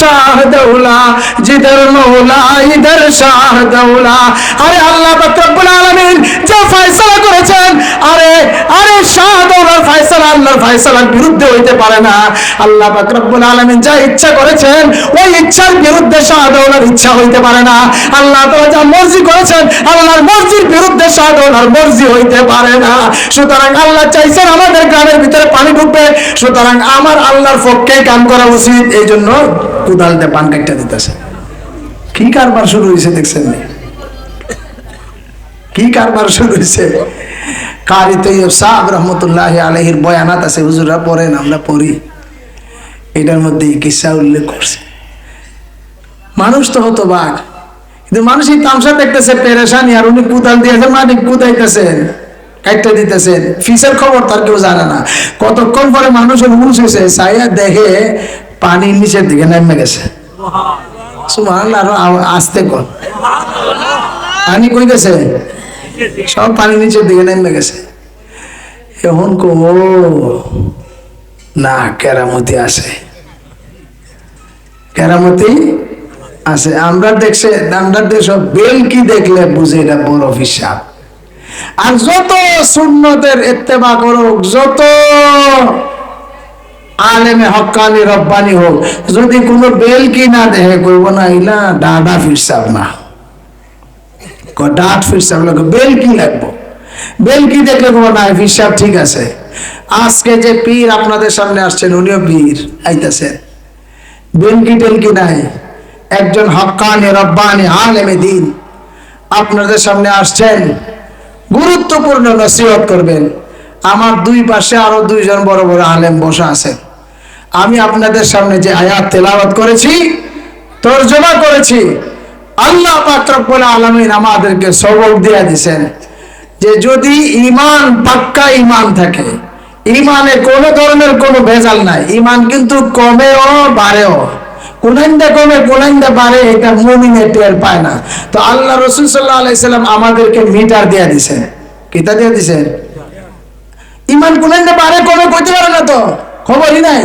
শাহ দৌলা জিদর মৌলা ইধর শাহ দৌলা আরে আল্লাহ রব্বুল আলামিন যে ফয়সালা করেছেন, আরে আরে শাহ দৌলার ফয়সালা আল্লাহর ফয়সালার বিরুদ্ধে হইতে পারে না। আল্লাহ রব্বুল আলামিন যা ইচ্ছা করেছেন, ওই ইচ্ছার বিরুদ্ধে শাহ দৌলার ইচ্ছা হইতে পারে না। আল্লাহ তাআলা যা মর্জি করেছেন, আল্লাহর মর্জির বিরুদ্ধে শাহ দৌলার মর্জি হইতে পারে না। সুতরাং আল্লাহ চাইছেন আমাদের গ্রামের ভিতরে পানি ঢুকবে। সুতরাং আমার আল্লাহর পক্ষে কাম করা উচিত এই জন্য কুদালতে পান কাটটা দিতেছে। কি কারবার শুরু হয়েছে দেখছেন কি কারবার শুরু হয়েছে কারি তৈয়ব সাহ রহমতুল্লাহ আলহির বয়ানাত আছে হুজুরা পড়েন, আমরা পড়ি। এটার মধ্যে এই কিসা উল্লেখ করছে। মানুষ তো হতো বাঘ কিন্তু মানুষ এই তামসা দেখতেছে, পেরেশানি, আর উনি কুদাল দিয়েছে মানে কুদাইতেছেন কাইটটা দিতেছেন, ফিসের খবর তার কেউ জানে না। কতক্ষণ পরে মানুষের হুঁশ হয়েছে সাইয়া দেখে পানির নিচের দিকে নেমে গেছে। সুমান আরও আসতে কর। পানি কই গেছে? সব পানি নিচের দিকে নেমে গেছে। এখন কো না, কেরামতি আছে। কেরামতি আছে। আমরা দেখছে, আমরা দেশ বেলকি দেখলে বুঝে এটা বড় হিসাব আর যত সুন্নতের ইত্তেবা করুক, যত আলেমে হকানি, রব্বানি হোক, যদি কোনো বেলকি না দেখে করব না, ইলা ডাডা ফিরসাব না। ক- ডাট ফিরসাব লাগবে বেলকি লাগবো? বেলকি দেখলে কোনো না ফিরসাব ঠিক আছে। আজকে যে পীর আপনাদের সামনে আসছেন, উনিও পীর আইতাছেন বেলকি টেলকি নাই? একজন হকানি, রব্বানি, আলেমে দিন আপনাদের সামনে আসছেন, গুরুত্বপূর্ণ নসিহত করবেন। আমার দুই পাশে আরও দুইজন বড় বড় আলেম বসা আছেন। আমি আপনাদের সামনে যে আয়াত তেলাওয়াত করেছি, তর্জমা করেছি, আল্লাহ পাত্রপল আলমিন আমাদেরকে সবক দিয়ে দিছেন যে যদি ইমান পাক্কা ইমান থাকে ইমানে কোনো ধরনের কোনো ভেজাল নাই ইমান কিন্তু কমেও বাড়েও। কোনাইন্দা কমে, কোনাইন্দা বাড়ে, এটা মুমিনে টের পায় না। তো আল্লাহ রসুল সাল্লাহ আলাইসাল্লাম আমাদেরকে মিটার দিয়ে দিছেন। কিতা দিয়ে দিছেন? ইমান কোনাইন্দা বাড়ে কমে কইতে পারে না তো। খবরই নাই।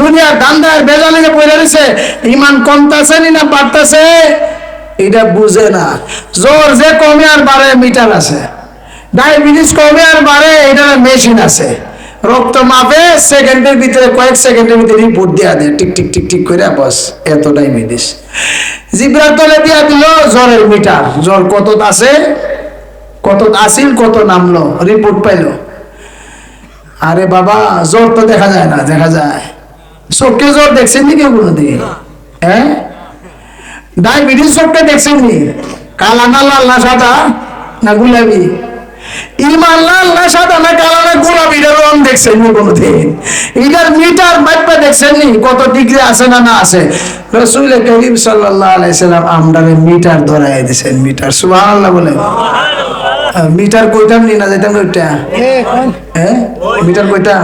দুনিয়ার দান্দার বেজালে যে পড়ে রয়েছে। ইমান কমতাছে নি বাড়তাছে? এটা বুঝে না। জ্বর যে কমে আর বাড়ে, মিটার আছে। ডায়াবেটিস কমে আর বাড়ে এটা মেশিন আছে। রক্ত মাপে সেকেন্ডের ভিতরে, কয়েক সেকেন্ডের ভিতরে রিপোর্ট দেওয়া দেয়। টিক টিক টিক টিক করে বস এত ডায়াবেটিস জিব্রার তলে দিয়া দিল জ্বরের মিটার। জ্বর কত আছে? কত আসিল, কত নামলো? রিপোর্ট পাইলো। আরে বাবা, জ্বর তো দেখা যায় না, দেখা যায়। চোখে জ্বর দেখছেন নি কেউ কোনোদিন? হ্যাঁ? ডায়াবেটিস চোখে দেখছেন নি? কালা না লাল না সাদা না গুলাবি ইমান লাল না সাদা না কালা না গোলাপি রং দেখছেন নি কোনোদিন? এটার মিটার মাপা দেখছেন নি? কত ডিগ্রি আছে না না আছে? রসুল করিম সাল্লাহ আলাইসাল্লাম আমরা মিটার ধরাই দিয়েছেন মিটার। সুবাহ বলে মিটার কইতাম নি না যাইতাম ওইটা হ্যাঁ মিটার কইতা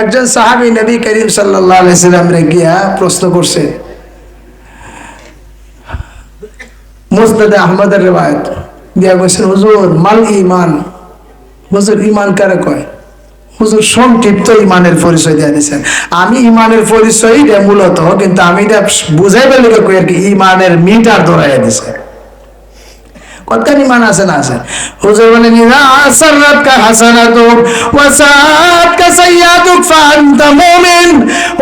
একজন সাহাবী নবী করিম সাল্লাল্লাহু আলাইহি সাল্লাম রে গিয়া প্রশ্ন করছে। আহমদের দিয়া কইছেন হুজুর মাল ঈমান। হুজুর ঈমান কারে কয়? হুজুর সংক্ষিপ্ত ইমানের পরিচয় দিয়া দিয়েছেন আমি ইমানের পরিচয় মূলত কিন্তু আমি এটা বুঝাইবে লিখে কই আর কি ইমানের মিটার ধরাইয়া দিছে। কতখানি মান আছে না আছে? হুজুর বলেন ইযা আসারাত কা হাসানাতুক ওয়া সাআত কা সাইয়াতুক ফাআনতা মুমিন।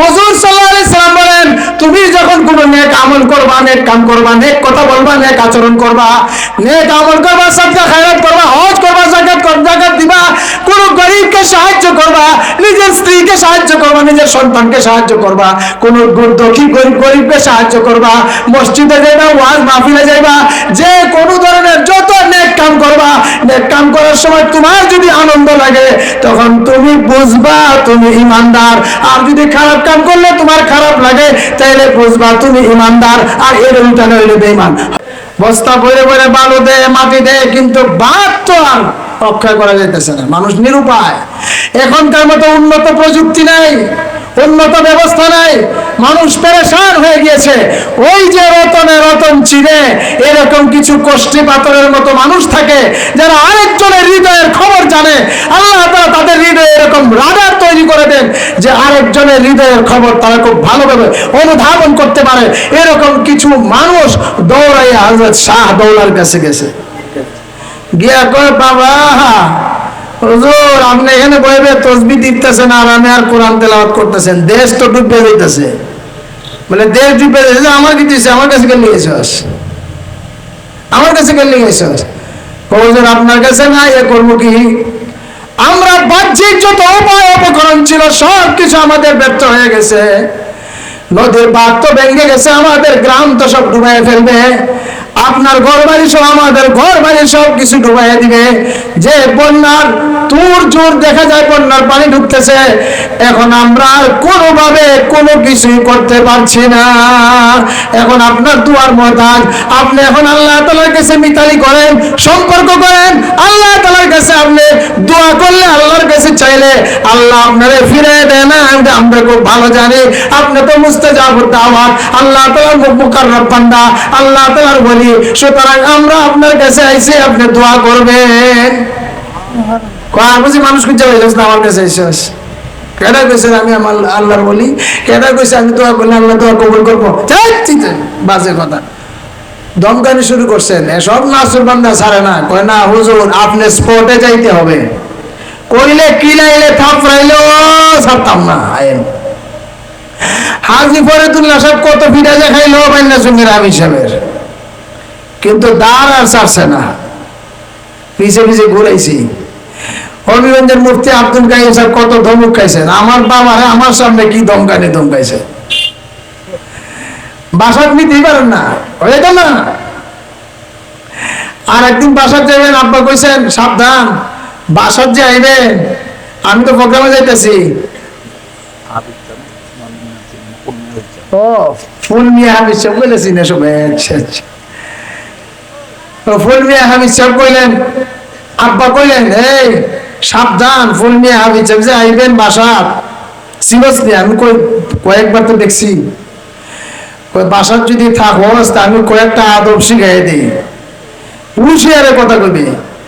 হুজুর সাল্লাল্লাহু আলাইহি সাল্লাম বলেন, তুমি যখন কোনো নেক আমল করবা, নেক কাম করবা, নেক কথা বলবা, নেক আচরণ করবা, নেক আমল করবা, সদকা খায়রাত করবা, হজ করবা, যাকাত কর, যাকাত দিবা, কোন গরীবকে সাহায্য করবা, নিজের স্ত্রীকে সাহায্য করবা, নিজের সন্তানকে সাহায্য করবা, কোন দুঃখী গরিব, গরিবকে সাহায্য করবা, মসজিদে যাইবা, ওয়াজ মাহফিলে যাইবা, যে কোনো ধরনের যত নেক কাম করবা, নেক কাম করার সময় তোমার যদি আনন্দ লাগে, তখন তুমি বুঝবা তুমি ইমানদার। আর যদি খারাপ কাম করলে তোমার খারাপ লাগে, তাইলে বুঝবা তুমি ইমানদার, আর এর উল্টানো হইলে বেঈমান। বস্তা ভরে ভরে বালু দেয় মাটি দেয় কিন্তু বাদ তো আর অক্ষয় করা যাইতেছে না। মানুষ নিরুপায়। এখনকার মতো উন্নত প্রযুক্তি নাই। উন্নত ব্যবস্থা নাই। মানুষ পেরেশান হয়ে গিয়েছে। ওই যে রতনে রতন চিনে এরকম কিছু কষ্টি পাথরের মতো মানুষ থাকে, যারা আরেকজনের হৃদয়ের খবর জানে। আল্লাহ তাআলা তাদের হৃদয়ে এরকম রাডার তৈরি করে দেন যে আরেকজনের হৃদয়ের খবর তারা খুব ভালোভাবে অনুধাবন করতে পারে। এরকম কিছু মানুষ দৌড়াইয়া হজরত শাহ দৌলার কাছে গেছে। গিয়া কয়, বাবা হুজুর, আপনি এখানে বইবে তসবি দিতেছেন আর আমি আর কোরআন তেলাওয়াত করতেছেন। দেশ তো ডুবে যাইতেছে বলে, দেশ ডুবে যাইতেছে আমার কি দিছে আমার কাছে কেন লিখেছস আমার কাছে কেন লিখেছস হুজুর, আপনার কাছে না এ করব কি? আমরা বাহ্যিক যত উপায় উপকরণ ছিল সব কিছু আমাদের ব্যর্থ হয়ে গেছে। নদীর বাঘ তো ভেঙে গেছে, আমাদের গ্রাম তো সব ডুবাই ফেলবে। আপনার ঘর বাড়ি সব আমাদের ঘর বাড়ি সব কিছু ডুবাই দিবে। যে বন্যার তোর জোর দেখা যায়, বন্যার পানি ঢুকতেছে। এখন আমরা আর কোনোভাবে কোনো কিছুই করতে পারছি না। এখন আপনার দুয়ার মতাজ আপনি এখন আল্লাহ তালার কাছে মিতালি করেন, সম্পর্ক করেন, আল্লাহ তালার কাছে আপনি দোয়া করলে আল্লাহর কাছে চাইলে আল্লাহ আপনারে ফিরে দেয় না আমরা খুব ভালো জানি, আপনি তো মুস্তাজাবুর দাওয়াত, আল্লাহ তাআলার মুকাররব বান্দা, আল্লাহ তাআলার বলি। সুতরাং আমরা আপনার কাছে আইছি আপনি দোয়া করবেন। কয়, বুঝি মানুষ খুঁজে হয়ে না, আমার কাছে আইসিস কেডা কইছে আমি আমার আল্লাহর বলি? কেডা কইছে আমি দোয়া করলে আল্লাহ দোয়া কবুল করব? বাজে কথা। দমকানি শুরু করছেন। এসব নাসুর বান্দা ছাড়ে না। কয়, না, হুজুর, আপনি স্পটে যাইতে হবে। কইলে কিলাইলে থাপড়াইলে ও ছাড়তাম না আইন হাজি ফরিদুল্লাহ সাহেব কত ফিটা যে খাইলো বাইনা সঙ্গের আমি সাহেবের। কিন্তু দাঁড় আর ছাড়ছে না। পিছে পিছে ঘুরাইছি। হবিগঞ্জের মূর্তি আব্দুল কাইম সাহেব কত ধমক খাইছেন? আমার বাবারে, আমার সামনে কি ধমকানি ধমকাইছে বাসাত নিতেই পারেন না গেল না? আর একদিন বাসাত যাবেন আব্বা কইছেন, সাবধান বাসাত যে আইবেন আমি তো প্রোগ্রামে যাইতেছি। ও, ফুল মিয়া হামিদ সাহেব বলেছি না সব আচ্ছা আচ্ছা। তো ফুল মিয়া হামিদ সাহেব কইলেন, আব্বা কইলেন, এই সাবধান ফুল নিয়ে সাহেব যে আইবেন বাসাত সিরিয়াসলি আমি কই কয়েকবার তো দেখছি। বাসার যদি থাকোস, তা আমি কয়েকটা আদব শিখাই দিই। হুশিয়ারে কথা কবি।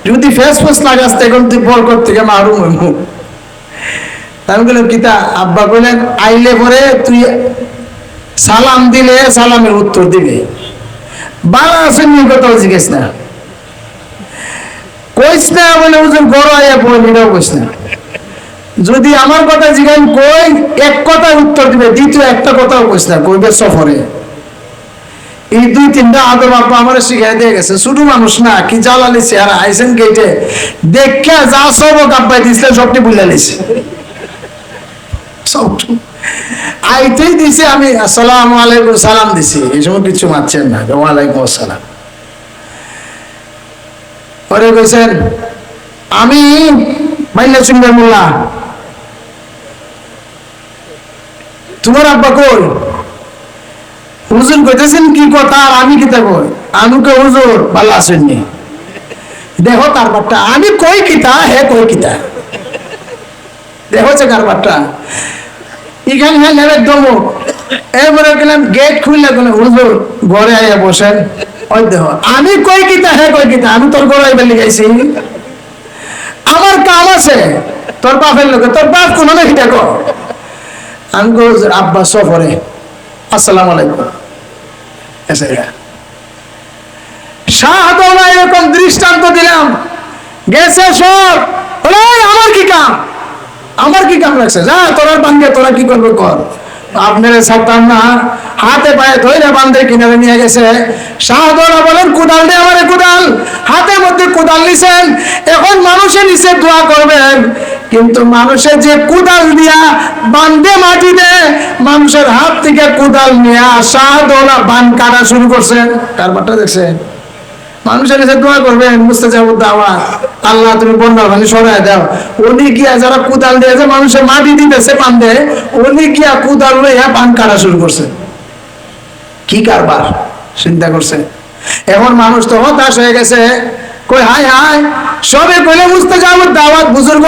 যদি ফেস ফেস লাগাস তখন তুই বরকত থেকে মারুম হইব আমি বললাম, কিতা, আব্বা কইলেন, আইলে পরে তুই সালাম দিলে সালামের উত্তর দিবে। বাংলা আসেন নি কথাও জিজ্ঞেস না। কইস না বলে ওজন আইয়া বই এটাও না। যদি আমার কথা জিজ্ঞান কই এক কথা উত্তর দিবে, দ্বিতীয় একটা কথাও কইস না, কইবে সফরে। এই দুই তিনটা আদব আমার শিখাই দিয়ে গেছে। শুধু মানুষ না, কি জ্বালালি চেহারা, আইসেন গেটে দেখে যা সব আব্বাই দিছিলে সবটি লিছে সব আইতেই দিছে, আমি আসসালামু আলাইকুম, সালাম দিছি। এই সময় কিছু মারছেন না, ওয়ালাইকুম আসসালাম। পরে কইছেন, আমি মাইলা সুন্দর মোল্লা। তোমার আব্বা কই? হুজুর কইতেছেন, কি কথা আর আমি কিতা কই? আমি কই হুজুর ভালো আসেননি দেখো কারবারটা আমি কই কিতা, হে কই কিতা? দেখো যে কারবারটা এখানে হ্যাঁ নেবে দমক। এরপরে গেলাম গেট খুললে হুজুর, ঘরে আইয়া বসেন। ওই দেখো আমি কই কিতা, হে কই কিতা? আমি তোর ঘরে বেলি লিগাইছি আমার কাম আছে। তোর বাপের লোকে তোর বাপ কোনো নাকি দেখো। আমি কই আব্বা সফরে। আসসালামু আলাইকুম। এসে গা। শাহদৌলা এরকম দৃষ্টান্ত দিলাম। গেছে সব। আমার কি কাম? আমার কি কাম লাগছে? যা, তোরা বান্ধে, তোরা কি করবে কর। আপনারা সাবধান না। হাতে পায়ে ধরে বান্ধে কিনারে নিয়ে গেছে। শাহদৌলা বলেন, কুদাল দে আমারে, কুদাল। হাতের মধ্যে কুদাল নিছেন। এখন মানুষের নিচে দোয়া করবেন। কিন্তু মানুষের যে কুদাল দিয়া বান্ধে মাটি দে মানুষের হাত থেকে কুদাল নিয়ে শাহদৌলা বান কাটা শুরু করছেন। কারবারটা দেখছেন? মানুষের কাছে দোয়া করবেন, মুস্তাজাবুদ দাওয়া আল্লাহ, তুমি বন্যার পানি সরাই দাও। উনি গিয়া যারা কুদাল দিয়েছে মানুষের মাটি দিতেছে পান দেয় উনি গিয়া কুদাল লইয়া পান কাটা শুরু করছে। কি কারবার? চিন্তা করছে। এখন মানুষ তো হতাশ হয়ে গেছে। কই হাই হাই সবে কইলে বুঝতে যাব দাওয়াত বুজুর্গ,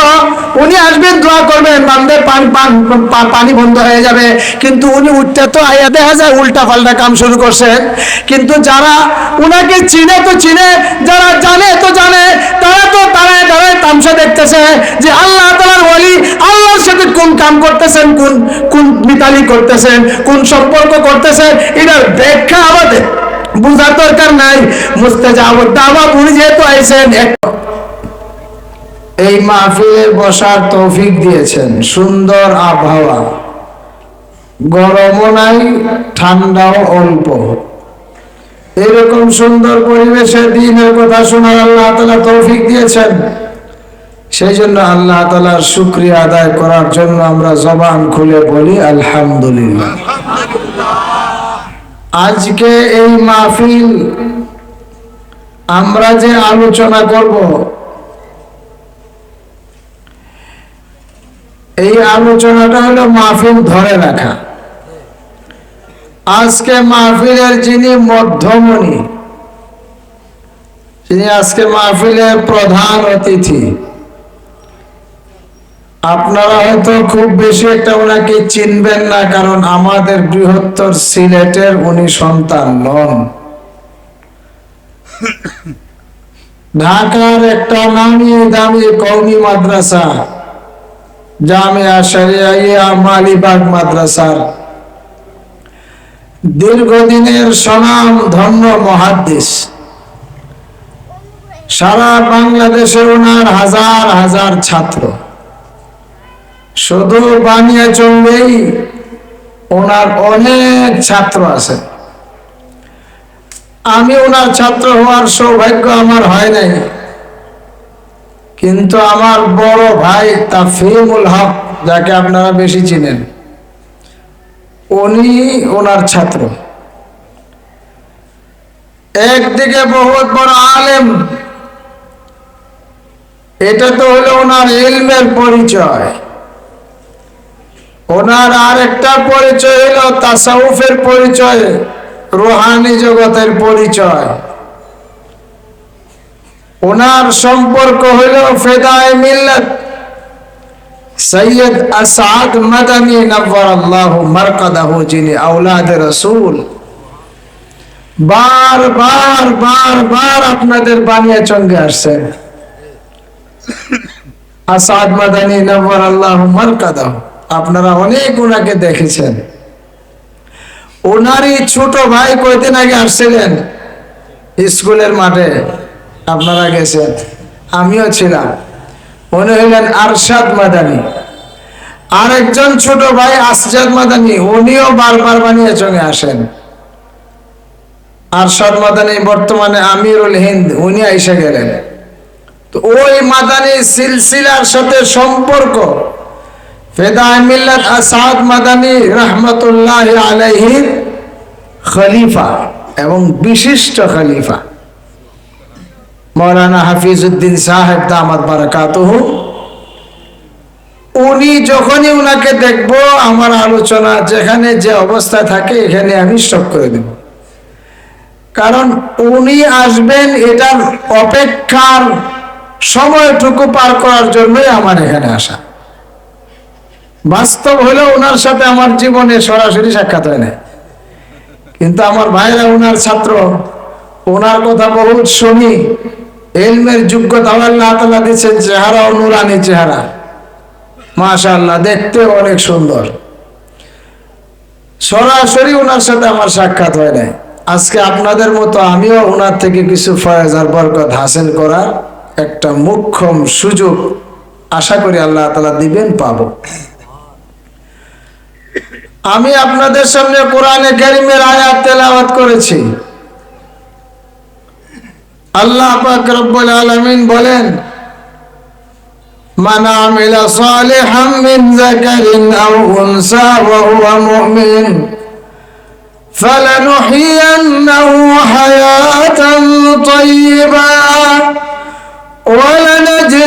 উনি আসবেন, দোয়া করবেন বান্ধে পানি, পান- বন্ধ হয়ে যাবে। কিন্তু উনি উঠতে তো আইয়া দেখা যায় উল্টা পাল্টা কাম শুরু করছেন। কিন্তু যারা উনাকে চিনে তো চিনে, যারা জানে তো জানে, তারা তো দাঁড়ায় দাঁড়ায় তামসা দেখতেছে যে আল্লাহ তালার বলি আল্লাহর সাথে কোন কাম করতেছেন, কোন কোন মিতালি করতেছেন, কোন সম্পর্ক করতেছেন, এটার ব্যাখ্যা আমাদের বুঝার দরকার নাই। মুস্তে যাব দাবা উনি যেহেতু আইসেন এক- এই মাহফিলে বসার তৌফিক দিয়েছেন। সুন্দর আবহাওয়া। গরমও নাই, ঠান্ডাও অল্প। এরকম সুন্দর পরিবেশে দিনের কথা শোনার আল্লাহ তালা তৌফিক দিয়েছেন। সেই জন্য আল্লাহ তালার শুক্রিয়া আদায় করার জন্য আমরা জবান খুলে বলি, আলহামদুলিল্লাহ। আজকে এই মাহফিল আমরা যে আলোচনা করব এই আলোচনাটা হলো মাহফিল ধরে রাখা। আজকে মাহফিলের যিনি মধ্যমণি তিনি আজকে মাহফিলের প্রধান অতিথি, আপনারা হয়তো খুব বেশি একটা ওনাকে চিনবেন না, কারণ আমাদের বৃহত্তর সিলেটের উনি সন্তান নন। ঢাকার একটা নামি দামি কৌমি মাদ্রাসা জামিয়া শরিয়া মালিবাগ মাদ্রাসার। দীর্ঘদিনের সনাম ধন্য সারা বাংলাদেশে ওনার হাজার হাজার ছাত্র। শুধু বানিয়ে চললেই ওনার অনেক ছাত্র আছে। আমি ওনার ছাত্র হওয়ার সৌভাগ্য আমার হয় নাই। কিন্তু আমার বড় ভাই তাফিমুল হক, যাকে আপনারা বেশি চিনেন, উনি ওনার ছাত্র। একদিকে বহুত বড় আলেম, এটা তো হলো ওনার ইলমের পরিচয়। ওনার আর একটা পরিচয় হলো তাসাউফের পরিচয়, রোহানি জগতের পরিচয়। ওনার সম্পর্ক হইল ফেদায় মিল্লাত। সৈয়দ আসাদ মাদানী নব্বর আল্লাহ মারকাদাহু, যিনি আউলাদ রসুল। বার বার বার বার আপনাদের বানিয়ে চঙ্গে আসছেন আসাদ মাদানী নব্বর আল্লাহ মারকাদাহু, আপনারা অনেক ওনাকে দেখেছেন। ওনারই ছোট ভাই কয়দিন আগে আসছিলেন? স্কুলের মাঠে। আপনারা গেছেন, আমিও ছিলাম। উনি হইলেন আরশাদ মাদানি। আরেকজন ছোট ভাই আসজাদ মাদানি, উনিও বারবার বানিয়ে চলে আসেন। আরশাদ মাদানি বর্তমানে আমিরুল হিন্দ, উনি এসে গেলেন। তো ওই মাদানি সিলসিলার সাথে সম্পর্ক। ফেদায় মিল্লাত আসাদ মাদানি রহমতুল্লাহ আলাইহির খলিফা এবং বিশিষ্ট খলিফা। মৌলানা হাফিজউদ্দিন সাহেব দামাত বারাকাতুহু, উনি যখনই উনাকে দেখব, আমার আলোচনা যেখানে যে অবস্থা থাকে, এখানে আমি স্টপ করে দেব। কারণ উনি আসবেন এটার অপেক্ষার সময়টুকু পার করার জন্যই আমার এখানে আসা। বাস্তব হলেও ওনার সাথে আমার জীবনে সরাসরি সাক্ষাৎ হয় না কিন্তু আমার ভাইরা ওনার ছাত্র ওনার কথা বহুত শুনি। এলমের যোগ্যতা আল্লাহ তালা দিচ্ছেন চেহারা ও নুরানি চেহারা। মাশা আল্লাহ দেখতে অনেক সুন্দর। সরাসরি ওনার সাথে আমার সাক্ষাৎ হয় নাই। আজকে আপনাদের মতো আমিও ওনার থেকে কিছু ফয়েজ আর বরকত হাসিল করার একটা মুখ্যম সুযোগ আশা করি আল্লাহ তালা দিবেন, পাব। আমি আপনাদের সামনে কোরআনে কারিমের আয়াত তেলাওয়াত করেছি। আল্লাহ পাক রব্বুল আলামিন বলেন من عمل صالحا من ذكر أو أنثى وهو مؤمن فلنحيينه حياة طيبة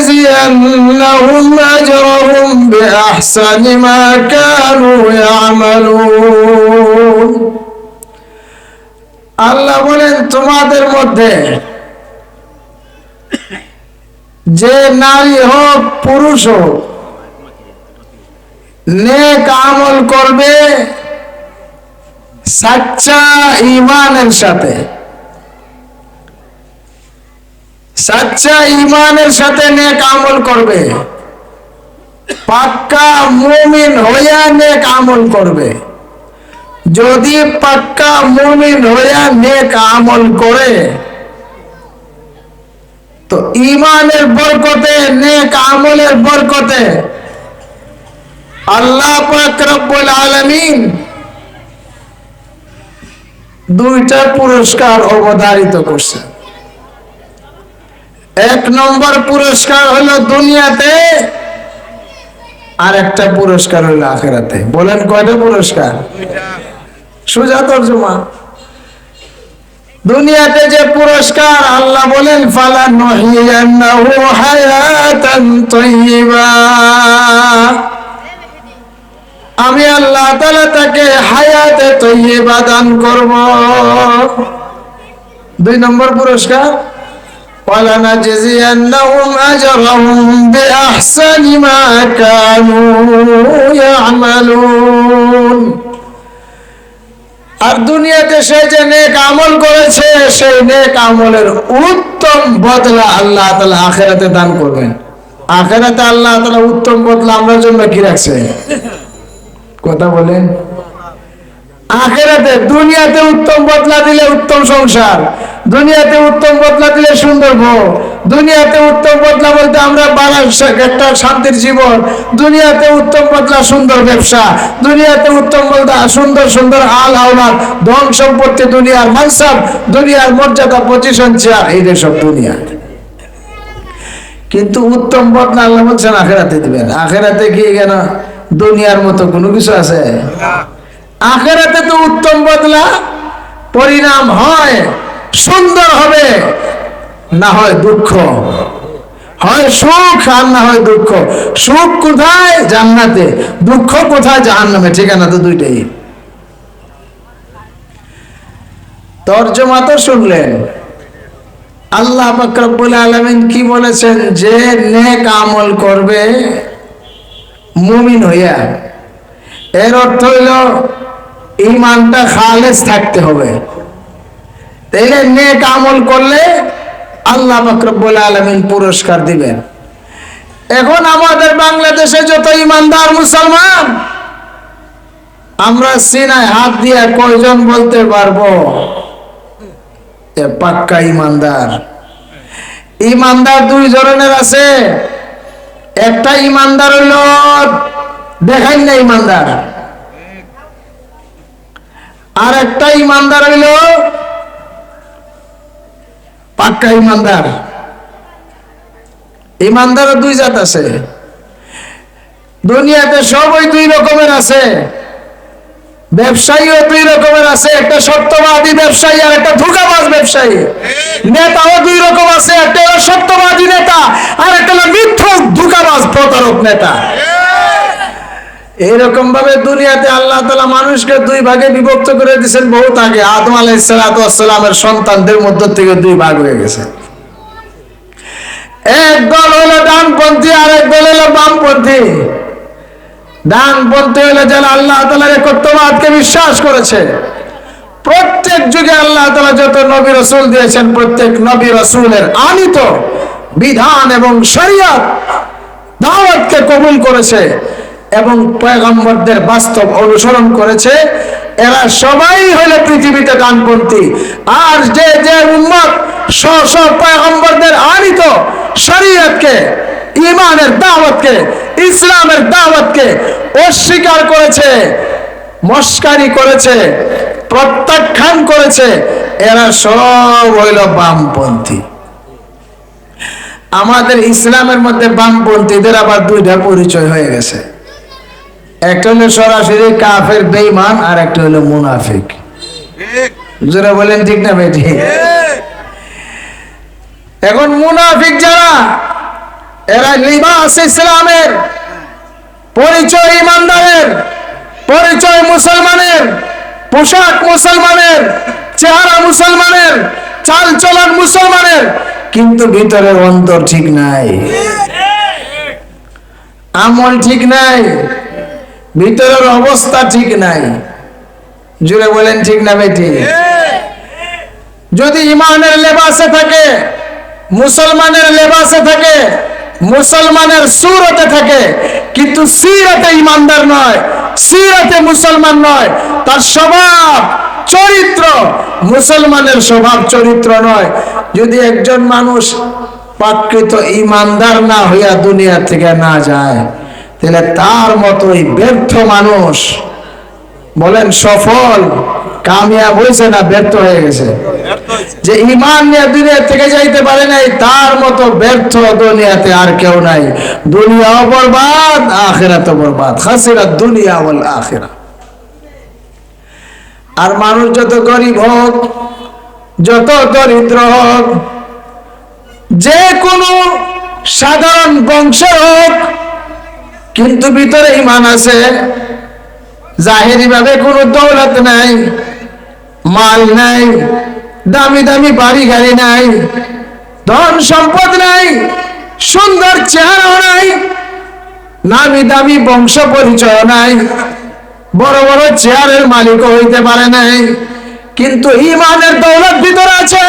ولنجزينهم أجرهم بأحسن ما كانوا يعملون আল্লাহ বলেন তোমাদের মধ্যে যে নারী হোক, পুরুষ হোক, নেক আমল করবে সাচ্চা ইমানের সাথে। সাচ্চা ইমানের সাথে নেক আমল করবে। পাক্কা মুমিন হইয়া নেক আমল করবে। যদি পাক্কা মুমিন হইয়া নেক আমল করে তো ইমানের বরকতে নেক আমলের বরকতে আল্লাহ পাক রব্বুল আলামিন দুইটা পুরস্কার অবধারিত করছে এক নম্বর পুরস্কার হলো দুনিয়াতে আর একটা পুরস্কার হলো আখেরাতে। বলেন কয়টা পুরস্কার? সোজা তর্জমা। দুনিয়াতে যে পুরস্কার আল্লাহ বলেন ফালা আমি আল্লাহ তালা তাকে হায়াতে তৈবা দান করব। দুই নম্বর পুরস্কার ওয়ালা কানু ইয়ামালুন। আর দুনিয়াতে সে যে নেক আমল করেছে, সেই নেক আমলের উত্তম বদলা আল্লাহ তালা আখেরাতে দান করবেন। আখেরাতে আল্লাহ তালা উত্তম বদলা আমরা জন্য কি রাখছে? কথা বলেন। আখেরাতে দুনিয়াতে উত্তম বদলা দিলে উত্তম সংসার, দুনিয়াতে উত্তম বদলা দিলে সুন্দর বউ দুনিয়াতে উত্তম বদলা বলতে আমরা একটা শান্তির জীবন, দুনিয়াতে উত্তম বদলা সুন্দর ব্যবসা, দুনিয়াতে উত্তম বদলা সুন্দর সুন্দর আল আওলাদ, ধন সম্পত্তি, দুনিয়ার মানসাব, দুনিয়ার মর্যাদা, পজিশন, চেয়ার, এই সব দুনিয়া। কিন্তু উত্তম বদলা আল্লাহ বলছেন আখেরাতে দিবেন। আখেরাতে কি কেন? দুনিয়ার মতো কোনো কিছু আছে? আখেরাতে তো উত্তম বদলা পরিণাম হয়, সুন্দর হবে, না হয় দুঃখ। হয় সুখ আর না হয় দুঃখ। সুখ কোথায়? জান্নাতে। দুঃখ কোথায়? জাহান্নামে। ঠিকানা তো দুইটাই। তর্জমা তো শুনলেন। আল্লাহ বাকরবুল আলমিন কি বলেছেন? যে নেক আমল করবে মুমিন হইয়া। এর অর্থ হইল ইমানটা খালেস থাকতে হবে। তাইলে নেক আমল করলে আল্লাহ বাকরবুল আলমিন পুরস্কার দিবেন। এখন আমাদের বাংলাদেশে যত ইমানদার মুসলমান, আমরা সিনায় হাত দিয়ে কয়জন বলতে পারব পাক্কা ইমানদার? ইমানদার দুই ধরনের আছে। একটা ইমানদার হইল দেখাই না ইমানদার। আর একটা ইমানদার হইল পাক্কা ইমানদার। ইমানদার দুই জাত আছে। দুনিয়াতে সবই দুই রকমের আছে। ব্যবসায়ীও দুই রকমের আছে। একটা সত্যবাদী ব্যবসায়ী আর একটা ধোকাবাজ ব্যবসায়ী। নেতাও দুই রকম আছে। একটা সত্যবাদী নেতা আর একটা মিথ্য ধোকাবাজ, প্রতারক নেতা। এইরকম ভাবে দুনিয়াতে আল্লাহ তালা মানুষকে দুই ভাগে বিভক্ত করে দিয়েছেন বহুত আগে। আদম আলাইসালামের সন্তানদের মধ্য থেকে দুই ভাগ হয়ে গেছে। এক দল হলো ডানপন্থী আর এক দল হলো বামপন্থী। ডানপন্থী হলো যারা আল্লাহ তালার একত্ববাদকে বিশ্বাস করেছে। প্রত্যেক যুগে আল্লাহ তালা যত নবী রসুল দিয়েছেন, প্রত্যেক নবী রসুলের আনিত বিধান এবং শরিয়ত দাওয়াতকে কবুল করেছে। এবং পয়গম্বরদের বাস্তব অনুসরণ করেছে, এরা সবাই হলো পৃথিবীতে ডানপন্থী। আর যে যে উম্মত স্ব স্ব পয়গম্বরদের আনিত শরীয়তকে ইমানের দাওয়াতকে, ইসলামের দাওয়াতকে অস্বীকার করেছে, মস্কারি করেছে, প্রত্যাখ্যান করেছে, এরা সব হইল বামপন্থী। আমাদের ইসলামের মধ্যে বামপন্থীদের আবার দুইটা পরিচয় হয়ে গেছে। একটা হলো সরাসরি কাফের বেইমান আর একটা হলো মুনাফিক। যারা বলেন ঠিক না ভাই এখন মুনাফিক যারা, এরা লিবাস ইসলামের, পরিচয় ইমানদারের, পরিচয় মুসলমানের, পোশাক মুসলমানের, চেহারা মুসলমানের, চাল চলন মুসলমানের, কিন্তু ভিতরের অন্তর ঠিক নাই। আমল ঠিক নাই। ভিতরের অবস্থা ঠিক নাই। জুড়ে বলেন, ঠিক না বেটি? যদি ইমানের লেবাসে থাকে, মুসলমানের লেবাসে থাকে, মুসলমানের সুরতে থাকে, কিন্তু সিরতে ইমানদার নয়, সিরতে মুসলমান নয়, তার স্বভাব চরিত্র, মুসলমানের স্বভাব চরিত্র নয়। যদি একজন মানুষ প্রাকৃত ইমানদার না হইয়া দুনিয়া থেকে না যায় তাহলে তার মতোই ব্যর্থ মানুষ। বলেন সফল কামিয়াব হয়েছে না ব্যর্থ হয়ে গেছে? যে ইমান নিয়ে দুনিয়া থেকে যাইতে পারে নাই তার মতো ব্যর্থ দুনিয়াতে আর কেউ নাই। দুনিয়াও বরবাদ আখেরাত বরবাদ। খাসিরা দুনিয়া বল আখেরা। আর মানুষ যত গরিব হোক যত দরিদ্র হোক যে কোনো সাধারণ বংশের হোক কিন্তু ভিতরে ইমান আছে। জাহেরি ভাবে কোনো দৌলত নাই, মাল নাই, দামি দামি বাড়ি গাড়ি নাই, ধন সম্পদ নাই, সুন্দর চেহারাও নাই, নামি দামি বংশ পরিচয় নাই, বড় বড় চেয়ারের মালিক হইতে পারে নাই। কিন্তু ইমানের দৌলত ভিতরে আছে,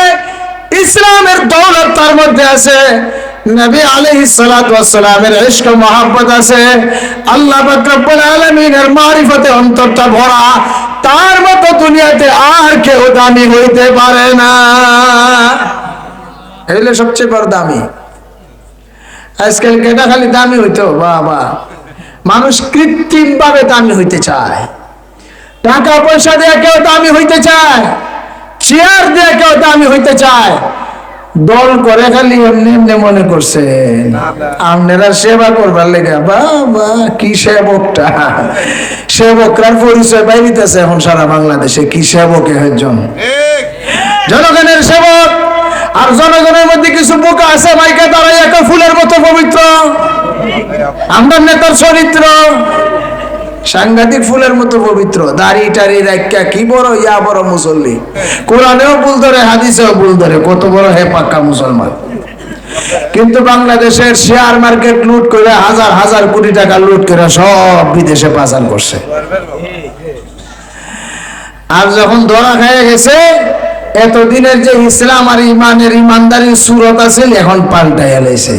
ইসলামের দৌলত তার মধ্যে আছে। নবী আলাইহিস সালাতু ওয়াস সালামের ইশক আছে। আল্লাহ পাক রব্বুল আলামিনের মারিফতে অন্তরটা ভরা। তার মতো দুনিয়াতে আর কেউ দামি হইতে পারে না। এগুলো সবচেয়ে বড় দামি। আজকাল কেটা খালি দামি হইতো? বাবা। মানুষ কৃত্রিম ভাবে দামি হইতে চায়। টাকা পয়সা দিয়ে কেউ দামি হইতে চায়। চেয়ার দিয়ে কেউ দামি হইতে চায়। দল করে খালি এমনি এমনি মনে করছেন আপনারা সেবা করবার লেগে বাবা কি সেবকটা। সেবকরার পরিচয় বাইরিতেছে এখন সারা বাংলাদেশে কি সেবক একজন। জনগণের সেবক আর জনগণের মধ্যে কিছু বোকা আছে মাইকে দাঁড়াই একটা ফুলের মতো পবিত্র। আমরা নেতার চরিত্র। সাংঘাতিক ফুলের মতো পবিত্র। দাড়ি টাড়ি রাখা কি বড়, ইয়া বড় মুসল্লি। কোরআনেও ভুল ধরে, হাদিসেও ভুল ধরে, কত বড় হে পাক্কা মুসলমান। কিন্তু বাংলাদেশের শেয়ার মার্কেট লুট করে, হাজার হাজার কোটি টাকা লুট করে সব বিদেশে পাচার করছে। আর যখন ধরা খেয়ে গেছে, এতদিনের যে ইসলাম আর ইমানের ইমানদারির সুরত আছে, এখন পাল্টাই এলাইছে